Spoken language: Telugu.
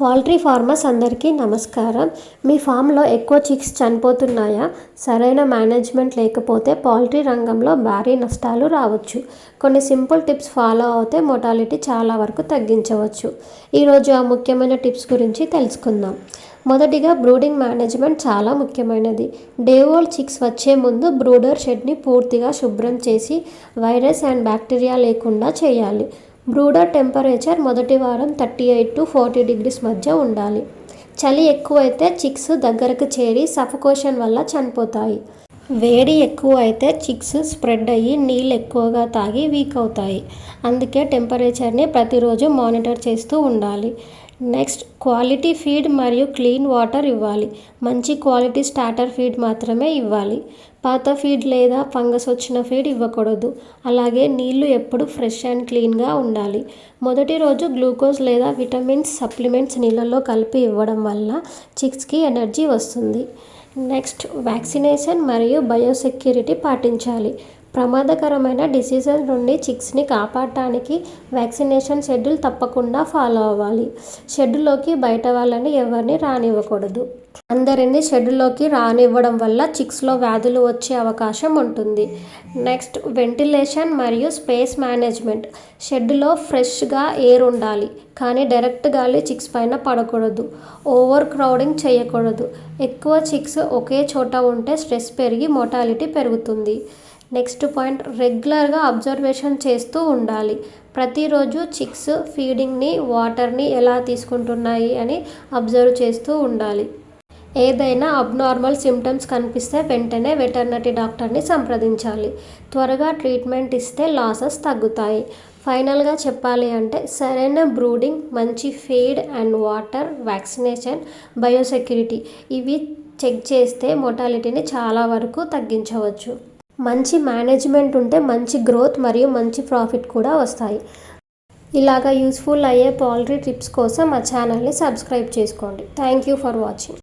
పౌల్ట్రీ ఫార్మర్స్ అందరికీ నమస్కారం. మీ ఫామ్లో ఎక్కువ చిక్స్ చనిపోతున్నాయా? సరైన మేనేజ్మెంట్ లేకపోతే పౌల్ట్రీ రంగంలో భారీ నష్టాలు రావచ్చు. కొన్ని సింపుల్ టిప్స్ ఫాలో అవుతే మొటాలిటీ చాలా వరకు తగ్గించవచ్చు. ఈరోజు ఆ ముఖ్యమైన టిప్స్ గురించి తెలుసుకుందాం. మొదటిగా బ్రూడింగ్ మేనేజ్మెంట్ చాలా ముఖ్యమైనది. డేవోల్డ్ చిక్స్ వచ్చే ముందు బ్రూడర్ షెడ్ని పూర్తిగా శుభ్రం చేసి వైరస్ అండ్ బ్యాక్టీరియా లేకుండా చేయాలి. బ్రూడర్ టెంపరేచర్ మొదటి వారం thirty eight to forty degrees మధ్య ఉండాలి. చలి ఎక్కువైతే చిక్స్ దగ్గరకు చేరి సఫకోషన్ వల్ల చనిపోతాయి. వేడి ఎక్కువ అయితే చిక్స్ స్ప్రెడ్ అయ్యి నీళ్ళు ఎక్కువగా తాగి వీక్ అవుతాయి. అందుకే టెంపరేచర్ని ప్రతిరోజు మానిటర్ చేస్తూ ఉండాలి. నెక్స్ట్ క్వాలిటీ ఫీడ్ మరియు క్లీన్ వాటర్ ఇవ్వాలి. మంచి క్వాలిటీ స్టార్టర్ ఫీడ్ మాత్రమే ఇవ్వాలి. పాత ఫీడ్ లేదా ఫంగస్ వచ్చిన ఫీడ్ ఇవ్వకూడదు. అలాగే నీళ్ళు ఎప్పుడు ఫ్రెష్ అండ్ క్లీన్గా ఉండాలి. మొదటి రోజు గ్లూకోజ్ లేదా విటమిన్స్ సప్లిమెంట్స్ నీళ్ళల్లో కలిపి ఇవ్వడం వల్ల చిక్స్కి ఎనర్జీ వస్తుంది. నెక్స్ట్ వ్యాక్సినేషన్ మరియు బయోసెక్యూరిటీ పాటించాలి. ప్రమాదకరమైన డిసీజెస్ నుండి చిక్స్ని కాపాడటానికి వ్యాక్సినేషన్ షెడ్యూల్ తప్పకుండా ఫాలో అవ్వాలి. షెడ్యూల్లోకి బయట వాళ్ళని ఎవరిని రానివ్వకూడదు. అందరినీ షెడ్యూల్లోకి రానివ్వడం వల్ల చిక్స్లో వ్యాధులు వచ్చే అవకాశం ఉంటుంది. నెక్స్ట్ వెంటిలేషన్ మరియు స్పేస్ మేనేజ్మెంట్. షెడ్లో ఫ్రెష్గా ఎయిర్ ఉండాలి కానీ డైరెక్ట్ గాలి చిక్స్ పైన పడకూడదు. ఓవర్ క్రౌడింగ్ చేయకూడదు. ఎక్కువ చిక్స్ ఒకే చోట ఉంటే స్ట్రెస్ పెరిగి మోటాలిటీ పెరుగుతుంది. నెక్స్ట్ పాయింట్ రెగ్యులర్గా అబ్జర్వేషన్ చేస్తూ ఉండాలి. ప్రతిరోజు చిక్స్ ఫీడింగ్ని వాటర్ని ఎలా తీసుకుంటున్నాయి అని అబ్జర్వ్ చేస్తూ ఉండాలి. ఏదైనా అబ్నార్మల్ సిమ్టమ్స్ కనిపిస్తే వెంటనే వెటర్నరీ డాక్టర్ని సంప్రదించాలి. త్వరగా ట్రీట్మెంట్ ఇస్తే లాసెస్ తగ్గుతాయి. ఫైనల్గా చెప్పాలి అంటే సరైన బ్రూడింగ్ మంచి feed and water vaccination biosecurity ఇవి చెక్ చేస్తే మొటాలిటీని చాలా వరకు తగ్గించవచ్చు. మంచి మేనేజ్మెంట్ ఉంటే మంచి గ్రోత్ మరియు మంచి ప్రాఫిట్ కూడా వస్తాయి. ఇలాగ యూస్ఫుల్ అయ్యే పౌల్ట్రీ టిప్స్ కోసం మా ఛానల్ని సబ్స్క్రైబ్ చేసుకోండి. Thank you for watching